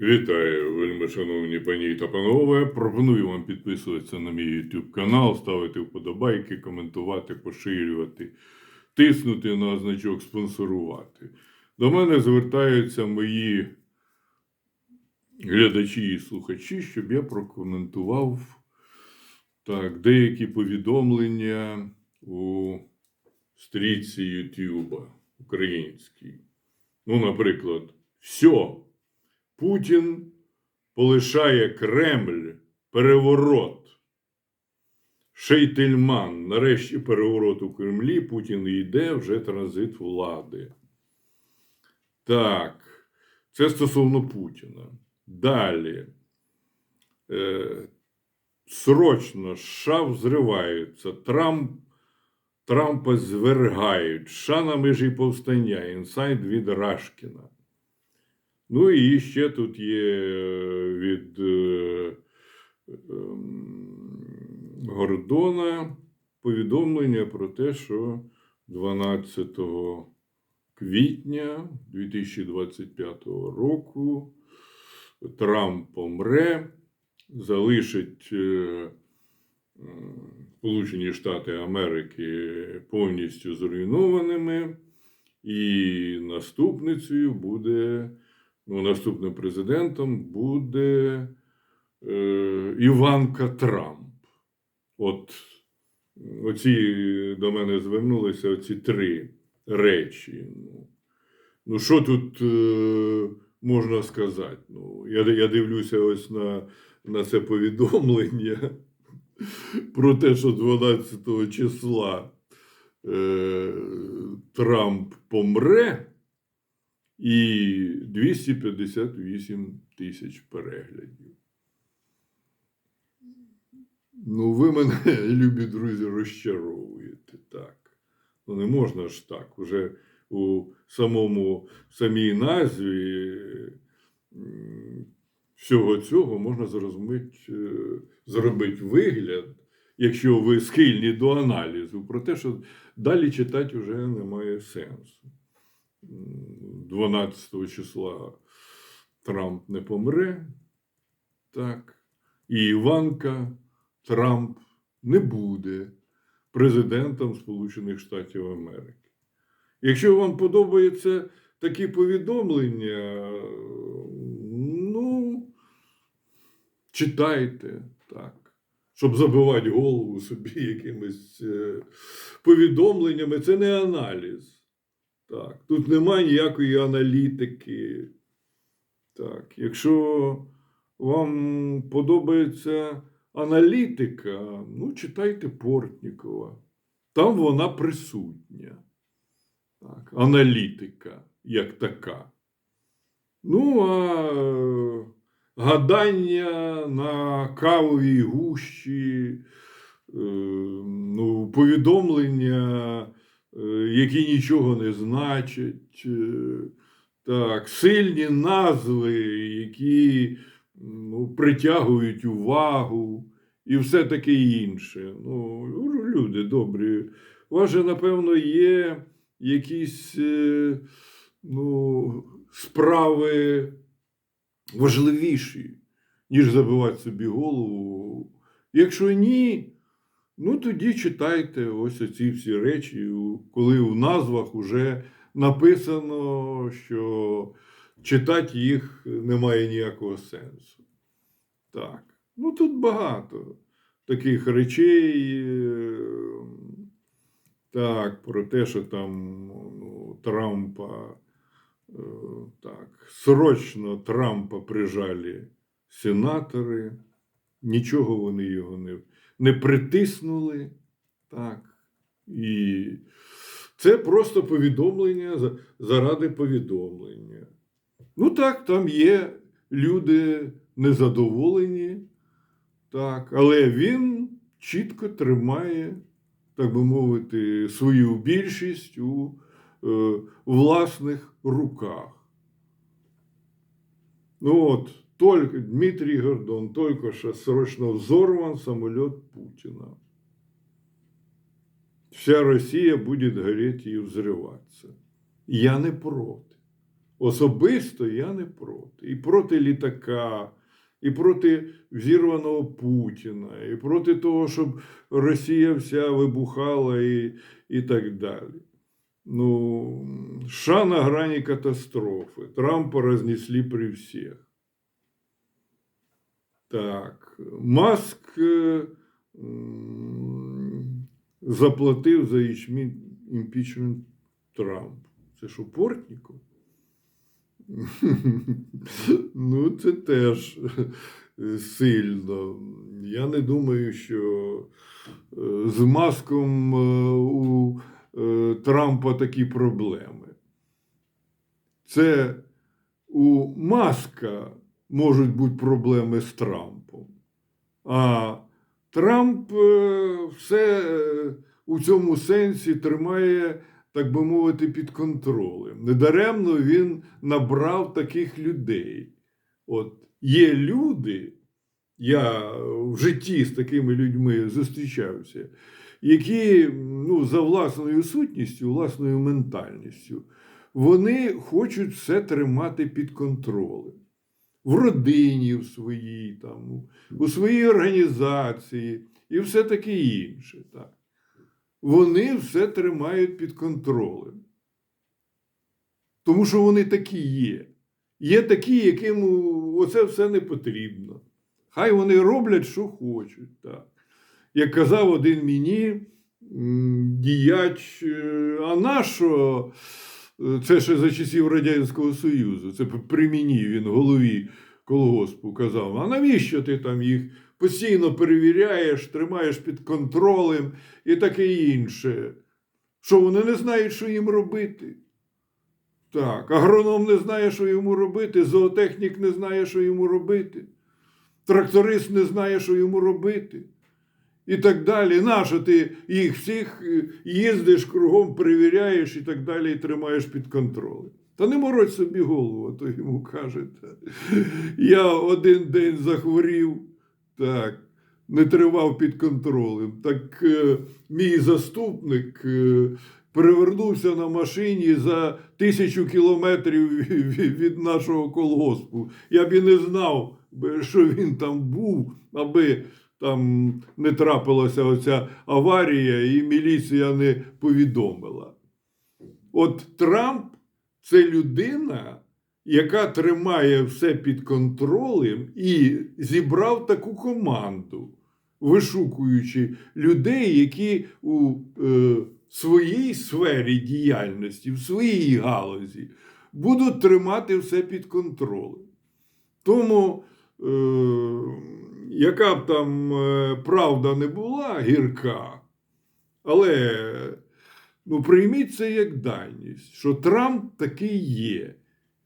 Вітаю, вельми шановні пані та панове. Пропоную вам підписуватися на мій YouTube канал, ставити вподобайки, коментувати, поширювати, тиснути на значок спонсорувати. До мене звертаються мої глядачі і слухачі, щоб я прокоментував так, деякі повідомлення у стрічці YouTube українській. Ну, наприклад, все. Путін полишає Кремль, переворот. Шейтельман. Нарешті переворот у Кремлі. Путін йде вже транзит влади. Так, це стосовно Путіна. Далі. Е, срочно США взриваються. Трамп, Трампа звергають. США на межі повстання. Інсайд від Рашкіна. Ну і ще тут є е, від е, ем, Гордона повідомлення про те, що 12 квітня 2025 року Трамп помре, залишить е, Сполучені Штати Америки повністю зруйнованими, і наступницею буде ну, наступним президентом буде е, Іванка Трамп. От оці до мене звернулися оці три речі. Ну, ну що тут е, можна сказати? Ну, я, я дивлюся ось на, на це повідомлення про те, що 12 числа е, Трамп помре і 258 тисяч переглядів. Ну, ви мене, любі друзі, розчаровуєте так. Ну, не можна ж так. Уже у самому в самій назві всього цього можна зрозуміти, е, зробити вигляд, якщо ви схильні до аналізу, про те, що далі читати вже немає сенсу. 12 числа Трамп не помре, так, і Іванка Трамп не буде президентом Сполучених Штатів Америки. Якщо вам подобаються такі повідомлення, ну, читайте так, щоб забивати голову собі якимись е, повідомленнями, це не аналіз. Так, тут немає ніякої аналітики. Так, якщо вам подобається аналітика, ну, читайте Портнікова. Там вона присутня. Так, аналітика як така. Ну, а е, гадання на кавовій гущі, е, ну, повідомлення які нічого не значать, е, так, сильні назви, які ну, притягують увагу і все таке інше. Ну, люди добрі, у вас же, напевно, є якісь е, ну, справи важливіші, ніж забивати собі голову. Якщо ні, Ну, тоді читайте ось оці всі речі, коли в назвах вже написано, що читати їх немає ніякого сенсу. Так. Ну, тут багато таких речей. е, Так, про те, що там ну, Трампа, е, так, срочно Трампа прижали сенатори, нічого вони його не не притиснули. Так. І це просто повідомлення заради повідомлення. Ну так, там є люди незадоволені, так, але він чітко тримає, так би мовити, свою більшість у е, власних руках. Ну от, только Дмитрий Гордон только что срочно взорван самолет Путина. Вся Россия будет гореть и взрываться. Я не проти. Особисто я не проти. І проти літака, і проти взірваного Путіна, і проти того, щоб Росія вся вибухала і, і так далі. Ну, США на грані катастрофи. Трампа рознесли при всіх. Так, Маск е, заплатив за ячмінь імпічмент Трампу. Це що, Портніков? Ну, це теж сильно. Я не думаю, що е, з маском е, у Трампа такі проблеми. Це у Маска можуть бути проблеми з Трампом. А Трамп е, все е, у цьому сенсі тримає, так би мовити, під контролем. Недаремно він набрав таких людей. От є люди, я в житті з такими людьми зустрічався, які ну, за власною сутністю, власною ментальністю, вони хочуть все тримати під контролем. В родині в своїй, там, у своїй організації і все таке інше. Так. Вони все тримають під контролем. Тому що вони такі є. Є такі, яким оце все не потрібно. Хай вони роблять, що хочуть. Так. Як казав один мені діяч, е, а нащо? Е, Це ще за часів Радянського Союзу. Це при мені він голові колгоспу казав: а навіщо ти там їх постійно перевіряєш, тримаєш під контролем і таке інше? Що вони не знають, що їм робити? Так, агроном не знає, що йому робити, зоотехнік не знає, що йому робити, тракторист не знає, що йому робити. І так далі. Нащо ти їх всіх е, їздиш кругом, перевіряєш і так далі, і тримаєш під контролем. Та не морочь собі голову, а то йому кажете. Я один день захворів, так, не тримав під контролем. Так е, мій заступник е, перевернувся на машині за тисячу кілометрів від нашого колгоспу. Я б і не знав, що він там був, аби там не трапилася оця аварія, і міліція не повідомила. От Трамп це людина, яка тримає все під контролем і зібрав таку команду, вишукуючи людей, які у е, своїй сфері діяльності, в своїй галузі будуть тримати все під контролем. Тому, е, яка б там е, правда не була гірка, але ну, прийміть це як даність, що Трамп такий є.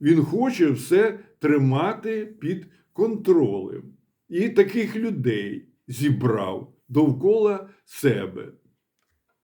Він хоче все тримати під контролем. І таких людей зібрав довкола себе.